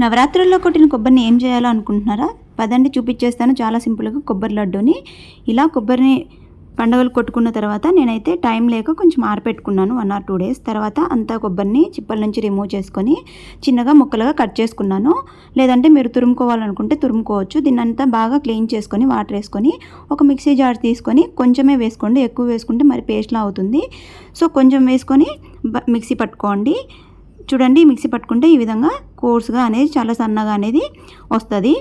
నవరాత్రుల్లో కొట్టిన కొబ్బరిని ఏం చేయాలో అనుకుంటున్నారా? పదండి చూపించేస్తాను చాలా సింపుల్గా కొబ్బరి లడ్డూని. ఇలా కొబ్బరిని పండుగలు కొట్టుకున్న తర్వాత నేనైతే టైం లేక కొంచెం ఆరపెట్టుకున్నాను వన్ ఆర్ టూ డేస్. తర్వాత అంతా కొబ్బరిని చిప్పల నుంచి రిమూవ్ చేసుకొని చిన్నగా ముక్కలుగా కట్ చేసుకున్నాను. లేదంటే మీరు తురుముకోవాలనుకుంటే తురుముకోవచ్చు. దీన్ని అంతా బాగా క్లీన్ చేసుకొని వాటర్ వేసుకొని ఒక మిక్సీ జార్ తీసుకొని కొంచెమే వేసుకోండి. ఎక్కువ వేసుకుంటే మరి పేస్ట్లా అవుతుంది. సో కొంచెం వేసుకొని మిక్సీ పట్టుకోండి. చూడండి మిక్సీ పట్టుకుంటే ఈ విధంగా కోర్స్గా అనేది చాలా సన్నగా అనేది వస్తుంది.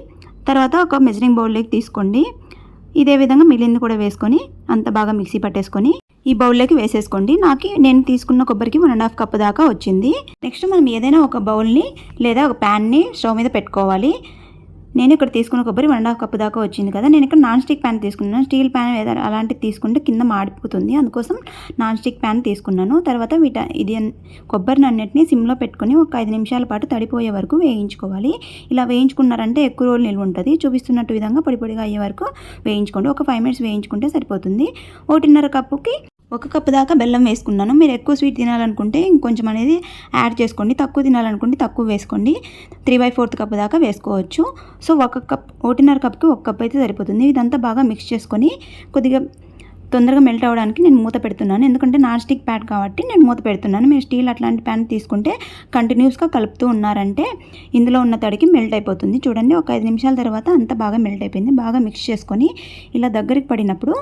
తర్వాత ఒక మెజరింగ్ బౌల్లోకి తీసుకోండి. ఇదే విధంగా మిగిలింది కూడా వేసుకొని అంత బాగా మిక్సీ పట్టేసుకొని ఈ బౌల్లోకి వేసేసుకోండి. నాకు నేను తీసుకున్న కొబ్బరికి వన్ అండ్ హాఫ్ కప్ దాకా వచ్చింది. నెక్స్ట్ మనం ఏదైనా ఒక బౌల్ని లేదా ఒక ప్యాన్ని స్టవ్ మీద పెట్టుకోవాలి. నేను ఇక్కడ తీసుకున్న కొబ్బరి వన్ అండ్ హాఫ్ కప్ దాకా వచ్చింది కదా. నేను ఇక్కడ నాన్ స్టిక్ ప్యాన్ తీసుకున్నాను. స్టీల్ ప్యాన్ ఏదో అలాంటివి తీసుకుంటే కింద మాడిపోతుంది. అందుకోసం నాన్ స్టిక్ ప్యాన్ తీసుకున్నాను. తర్వాత వీట ఇది కొబ్బరిని అన్నిటిని సిమ్లో పెట్టుకొని ఒక ఐదు నిమిషాల పాటు తడిపోయే వరకు వేయించుకోవాలి. ఇలా వేయించుకున్నారంటే ఎక్కువ రోజులు నిల్వ ఉంటుంది. చూపిస్తున్నట్టు విధంగా పొడి పొడిగా అయ్యే వరకు వేయించుకోండి. ఒక ఫైవ్ మినిట్స్ వేయించుకుంటే సరిపోతుంది. ఒకటిన్నర కప్పుకి ఒక కప్పు దాకా బెల్లం వేసుకున్నాను. మీరు ఎక్కువ స్వీట్ తినాలనుకుంటే ఇంకొంచెం అనేది యాడ్ చేసుకోండి. తక్కువ తినాలనుకుంటే తక్కువ వేసుకోండి. త్రీ బై ఫోర్త్ కప్ దాకా వేసుకోవచ్చు. సో ఒక కప్ ఒకటిన్నర కప్కి ఒక కప్ అయితే సరిపోతుంది. ఇదంతా బాగా మిక్స్ చేసుకొని కొద్దిగా తొందరగా మెల్ట్ అవ్వడానికి నేను మూత పెడుతున్నాను. ఎందుకంటే నాన్ స్టిక్ ప్యాడ్ కాబట్టి నేను మూత పెడుతున్నాను. మీరు స్టీల్ అట్లాంటి ప్యాన్ తీసుకుంటే కంటిన్యూస్గా కలుపుతూ ఉన్నారంటే ఇందులో ఉన్న తడికి మెల్ట్ అయిపోతుంది. చూడండి ఒక ఐదు నిమిషాల తర్వాత అంతా బాగా మెల్ట్ అయిపోయింది. బాగా మిక్స్ చేసుకొని ఇలా దగ్గరికి పడినప్పుడు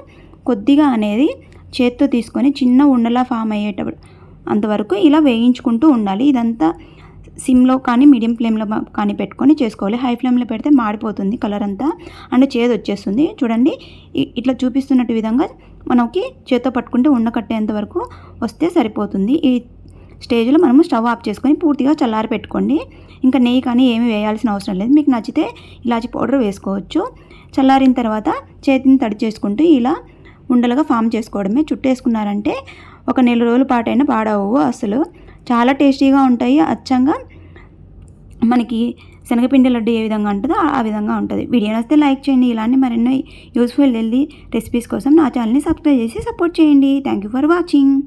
కొద్దిగా అనేది చేత్తో తీసుకొని చిన్న ఉండలా ఫామ్ అయ్యేటప్పుడు అంతవరకు ఇలా వేయించుకుంటూ ఉండాలి. ఇదంతా సిమ్లో కానీ మీడియం ఫ్లేమ్లో కానీ పెట్టుకొని చేసుకోవాలి. హై ఫ్లేమ్లో పెడితే మాడిపోతుంది కలర్ అంతా అండ్ చేదు వచ్చేస్తుంది. చూడండి ఇట్లా చూపిస్తున్నట్టు విధంగా మనకి చేత్తో పట్టుకుంటే ఉండకట్టేంత వరకు వస్తే సరిపోతుంది. ఈ స్టేజ్లో మనము స్టవ్ ఆఫ్ చేసుకొని పూర్తిగా చల్లారి పెట్టుకోండి. ఇంకా నెయ్యి కానీ ఏమీ వేయాల్సిన అవసరం లేదు. మీకు నచ్చితే ఇలాచి పౌడర్ వేసుకోవచ్చు. చల్లారిన తర్వాత చేతిని తడి చేసుకుంటూ ఇలా ఉండలుగా ఫామ్ చేసుకోవడమే. చుట్టేసుకున్నారంటే ఒక నెల రోజుల పాటైనా పాడవు అసలు. చాలా టేస్టీగా ఉంటాయి. అచ్చంగా మనకి శనగపిండి లడ్డు ఏ విధంగా ఉంటుందో ఆ- విధంగా ఉంటుంది. వీడియో వస్తే లైక్ చేయండి. ఇలాంటి మరెన్నో యూస్ఫుల్ హెల్దీ రెసిపీస్ కోసం నా ఛానల్ని సబ్స్క్రైబ్ చేసి సపోర్ట్ చేయండి. Thank you for watching.